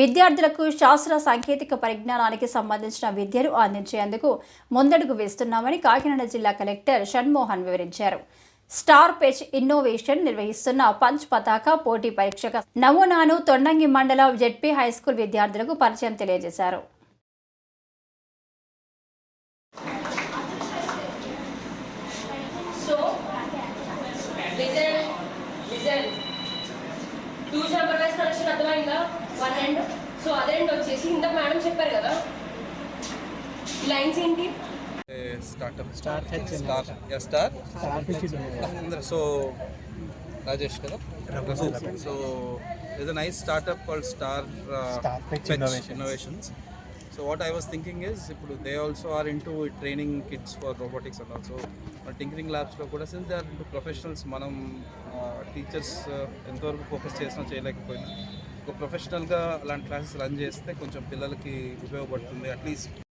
విద్యార్థులకు శాస్త్ర సాంకేతిక పరిజ్ఞానానికి సంబంధించిన విద్యను అందించేందుకు ముందడుగు వేస్తున్నామని కాకినాడ జిల్లా కలెక్టర్ షణ్మోహన్ వివరించారు. స్టార్ పెచ్ ఇన్నోవేషన్ నిర్వహిస్తున్న పంచ్ పతాక పోటీ పరీక్షక నమూనాను తొండంగి మండల జెడ్పీ హైస్కూల్ విద్యార్థులకు పరిచయం తెలియజేశారు. టూ వన్ ఎండ్ సో అదే ఎండ్ వచ్చేసి ఇందాక మేడం చెప్పారు కదా. లైన్స్ ఏంటి? స్టార్ట్అప్ స్టార్ స్టార్ స్టార్ అందరు సో రాజేష్ కదా? So is a nice startup called star innovations so what I was thinking is ఇప్పుడు they also are in to training kids for robotics and also tinkering ల్యాబ్స్లో కూడా since they are into professionals మనం teachers ఎంతవరకు focus చేసినా చేయలేకపోయినా ఒక ప్రొఫెషనల్గా అలాంటి classes run చేస్తే కొంచెం పిల్లలకి ఉపయోగపడుతుంది. అట్లీస్ట్